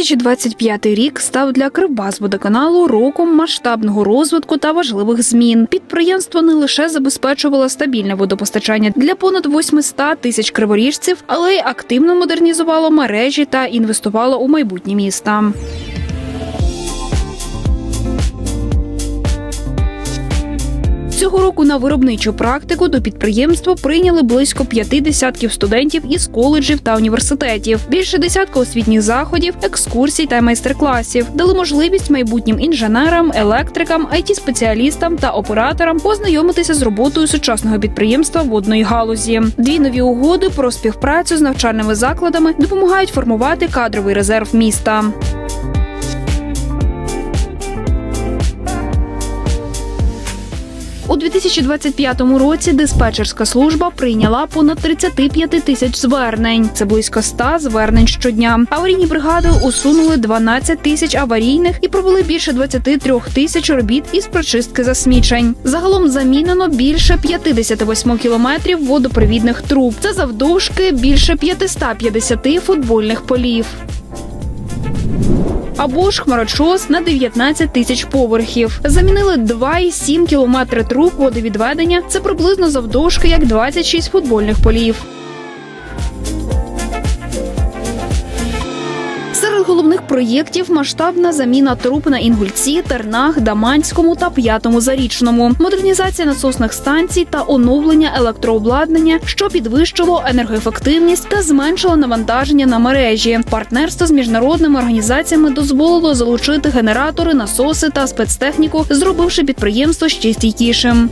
2025 рік став для Кривбасводоканалу роком масштабного розвитку та важливих змін. Підприємство не лише забезпечувало стабільне водопостачання для понад 800 тисяч криворіжців, але й активно модернізувало мережі та інвестувало у майбутнє міста. Цього року на виробничу практику до підприємства прийняли близько п'яти десятків студентів із коледжів та університетів. Більше десятка освітніх заходів, екскурсій та майстер-класів дали можливість майбутнім інженерам, електрикам, it спеціалістам та операторам познайомитися з роботою сучасного підприємства водної галузі. Дві нові угоди про співпрацю з навчальними закладами допомагають формувати кадровий резерв міста. 2025 році диспетчерська служба прийняла понад 35 тисяч звернень. Це близько 100 звернень щодня. Аварійні бригади усунули 12 тисяч аварійних і провели більше 23 тисяч робіт із прочистки засмічень. Загалом замінено більше 58 кілометрів водопровідних труб. Це завдовжки більше 550 футбольних полів або ж хмарочос на 19 тисяч поверхів. Замінили 2,7 кілометри труб водовідведення. Це приблизно завдовжки як 26 футбольних полів. Головних проєктів масштабна заміна труб на Інгульці, Тернах, Даманському та П'ятому Зарічному, модернізація насосних станцій та оновлення електрообладнання, що підвищило енергоефективність та зменшило навантаження на мережі. Партнерство з міжнародними організаціями дозволило залучити генератори, насоси та спецтехніку, зробивши підприємство ще стійкішим.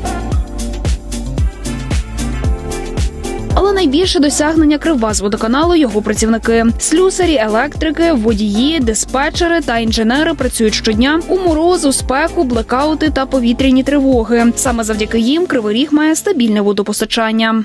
Найбільше досягнення Кривбасводоканалу його працівники: слюсарі, електрики, водії, диспетчери та інженери працюють щодня у морозу, спеку, блекаути та повітряні тривоги. Саме завдяки їм Кривий Ріг має стабільне водопостачання.